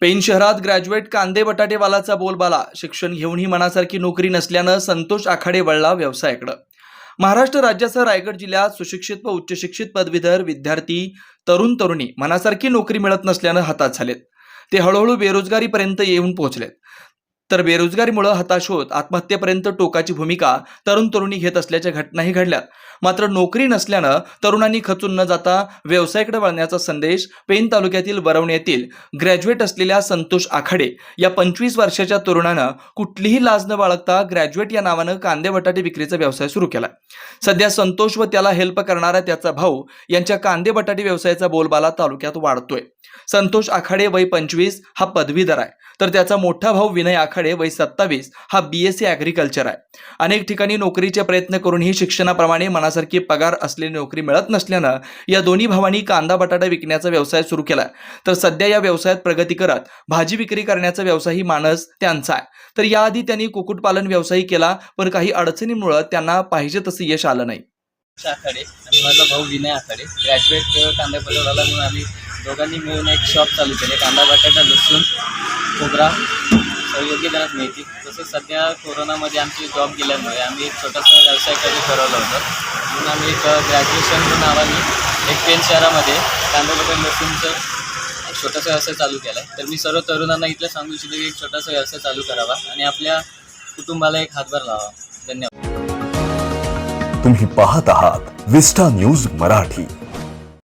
Pen शहरात graduate कांदे बटाटेवालाचा बोलबाला. शिक्षण घेऊनही मनासारखी नोकरी नसल्यानं संतोष आखाडे वळला व्यवसायाकडं. महाराष्ट्र राज्यासह रायगड जिल्ह्यात सुशिक्षित व उच्च शिक्षित पदवीधर विद्यार्थी तरुण तरुणी मनासारखी नोकरी मिळत नसल्यानं हातात झालेत. ते हळूहळू बेरोजगारीपर्यंत येऊन पोहोचलेत. तर बेरोजगारीमुळे हताश होत आत्महत्येपर्यंत टोकाची भूमिका तरुण तरुणी घेत असल्याच्या घटनाही घडल्यात. मात्र नोकरी नसल्यानं तरुणांनी खचून न जाता व्यवसायाकडे वळण्याचा संदेश पेन तालुक्यातील वरवणे येथील ग्रॅज्युएट असलेल्या संतोष आखाडे या पंचवीस वर्षाच्या तरुणानं कुठलीही लाज न बाळगता ग्रॅज्युएट या नावानं कांदे बटाटे विक्रीचा व्यवसाय सुरू केला. सध्या संतोष व त्याला हेल्प करणारा त्याचा भाऊ यांच्या कांदे बटाटे व्यवसायाचा बोलबाला तालुक्यात वाढतोय. संतोष आखाडे वय पंचवीस हा पदवीधर आहे. तर त्याचा मोठा भाऊ विनय आखाडे वय सत्तावीस हा बी एस सी ॲग्रिकल्चर आहे. अनेक ठिकाणी नोकरीचे प्रयत्न करूनही शिक्षणाप्रमाणे मनासारखी पगार असलेली नोकरी मिळत नसल्यानं या दोन्ही भावांनी कांदा बटाटा विकण्याचा व्यवसाय सुरू केला तर सध्या या व्यवसायात प्रगती करत भाजी विक्री करण्याचा व्यवसायही मानस त्यांचा आहे. तर याआधी त्यांनी कुक्कुटपालन व्यवसायही केला पण काही अडचणीमुळं त्यांना पाहिजे तसं यश आलं नाही. आखाडे आणि माझा भाऊ विनय आखाडे. ग्रॅज्युएट कांदा पटवला म्हणून आम्ही दोघांनी मिळून एक शॉप चालू केले. कांदा बटाटा लसूण खोबरा सर्व मिळते तसेच सध्या कोरोनामध्ये आमची जॉब गेल्यामुळे आम्ही एक छोटासा व्यवसाय कधी ठरवलं होतं. म्हणून आम्ही एक ग्रॅज्युएशन नावाने एक पेन शहरामध्ये कांदा बटाटा लसूणचं छोटासा व्यवसाय चालू केला आहे तर मी सर्व तरुणांना इथलं सांगू इच्छितो की एक छोटासा व्यवसाय चालू करावा आणि आपल्या कुटुंबाला एक हातभार लावा धन्यवाद. तुम्ही पाहत आहात विस्टा न्यूज मराठी.